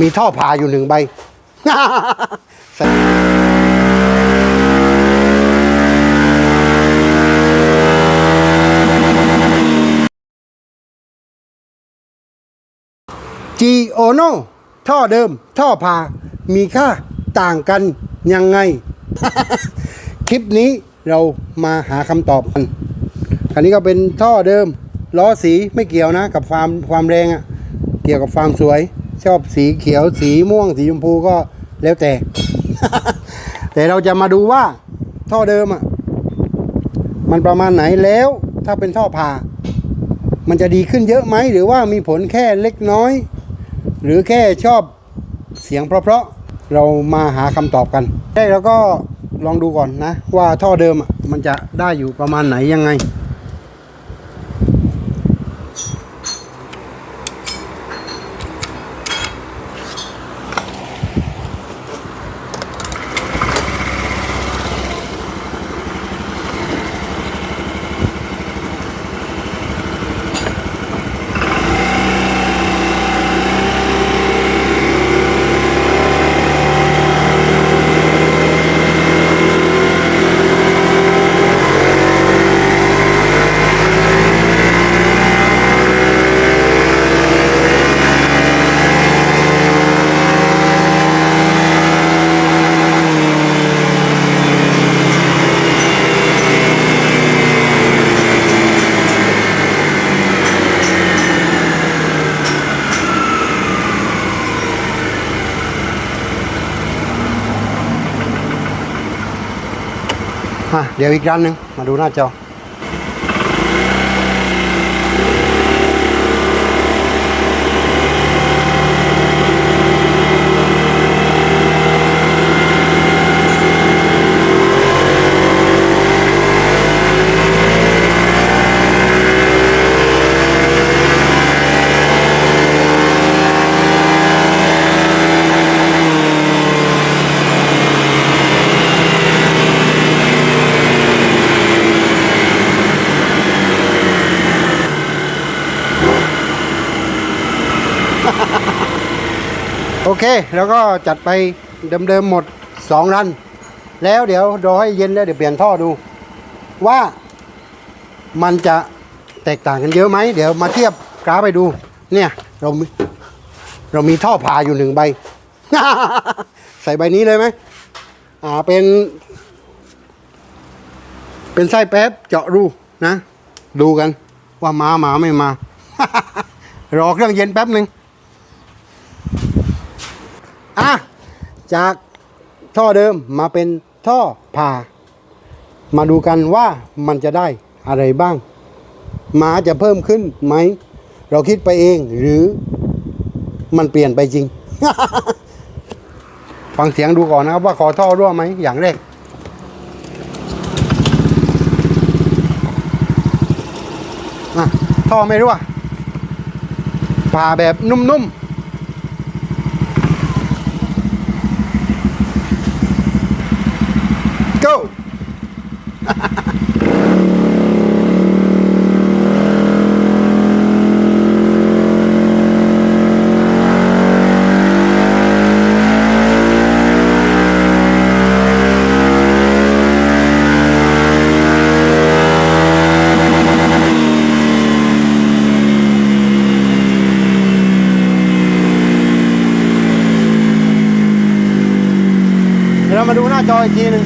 มีท่อผ่าอยู่หนึ่งใบ จีโอโนท่อเดิม ท่อผ่า มีค่าต่างกันยังไง คลิปนี้เรามาหาคำตอบกันอันนี้ก็เป็นท่อเดิมล้อสีไม่เกี่ยวนะ กับความความแรงอะ่ะ เกี่ยวกับความสวย ชอบสีเขียวสีม่วงสีชมพูก็แล้วแต่ แต่เราจะมาดูว่าท่อเดิมอะ มันประมาณไหนแล้ว ถ้าเป็นท่อผ่า มันจะดีขึ้นเยอะไหม หรือว่ามีผลแค่เล็กน้อย หรือแค่ชอบเสียงเพราะๆเรามาหาคำตอบกัน ได้แล้วก็ลองดูก่อนนะ ว่าท่อเดิมอะมันจะได้อยู่ประมาณไหนยังไง อะเดี๋ยวอีกร้านหนึ่งมาดูหน้าจอ โอเค แล้วก็จัดไปเดิมๆหมด 2 รัน แล้วเดี๋ยวรอให้เย็นแล้วเดี๋ยวเปลี่ยนท่อดู ว่ามันจะแตกต่างกันเยอะไหม เดี๋ยวมาเทียบกราฟไปดู เนี่ยเรามีเรามีท่อผ่าอยู่หนึ่งใบ ใส่ใบนี้เลยไหมอ่าเป็นเป็นไส้แป๊บเจาะรูนะ ดูกันว่ามามาไม่มา รอเครื่องเย็นแป๊บหนึ่ง อะจากท่อเดิมมาเป็นท่อผ่า มาดูกันว่ามันจะได้อะไรบ้างหมาจะเพิ่มขึ้นไหม เราคิดไปเองหรือมันเปลี่ยนไปจริง ฟังเสียงดูก่อนนะครับว่าขอท่อรั่วไหมอย่างแรกท่อไม่รั่วผ่าแบบนุ่มๆ เดี๋ยวเรามาดูหน้าจออีกทีหนึ่ง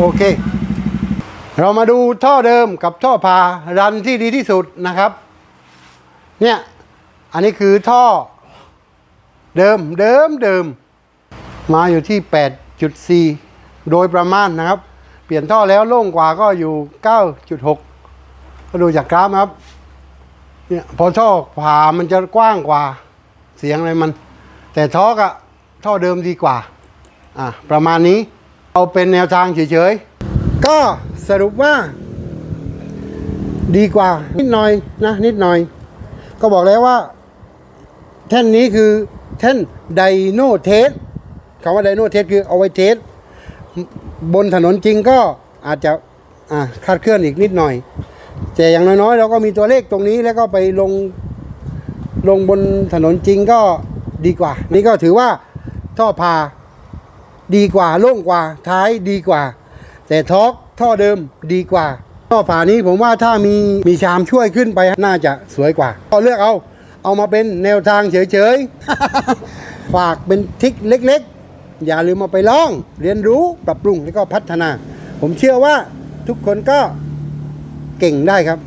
โอเค เรามาดูท่อเดิมกับท่อพารันที่ดีที่สุดนะครับ เนี่ย อันนี้คือท่อ เดิมเดิมเดิม มาอยู่ที่ 8.4 โดยประมาณนะครับ เปลี่ยนท่อแล้วโล่งกว่าก็อยู่ 9.6 ก็ดูจากกราฟครับ เนี่ยพอท่อผ่ามันจะกว้างกว่าเสียงอะไรมัน แต่ทอกอะท่อเดิมดีกว่า อะ ประมาณนี้ เอาเป็นแนวทางเฉยๆ ก็สรุปว่า ดีกว่า นิดหน่อยนะนิดหน่อย ก็บอกแล้วว่า แท่นนี้คือแท่นไดโนเทสคำว่าไดโนเทสคือเอาไว้เทสบนถนนจริงก็อาจจะอ่าคาดเคลื่อนอีกนิดหน่อย แต่อย่างน้อยๆ เราก็มีตัวเลขตรงนี้แล้วก็ไปลงลงบนถนนจริงก็ดีกว่า นี่ก็ถือว่าท่อพา ดีกว่าโล่งกว่าท้ายดีกว่า แต่ท็อกท่อเดิมดีกว่าท่อผ่านี้ผมว่าถ้ามีมีชามช่วยขึ้นไปน่าจะสวยกว่าก็เลือกเอาเอามาเป็นแนวทางเฉยๆ ฝากเป็นทิกเล็กๆ อย่าลืมมาไปลอง เรียนรู้ปรับปรุงแล้วก็พัฒนา ผมเชื่อว่าทุกคนก็เก่งได้ครับ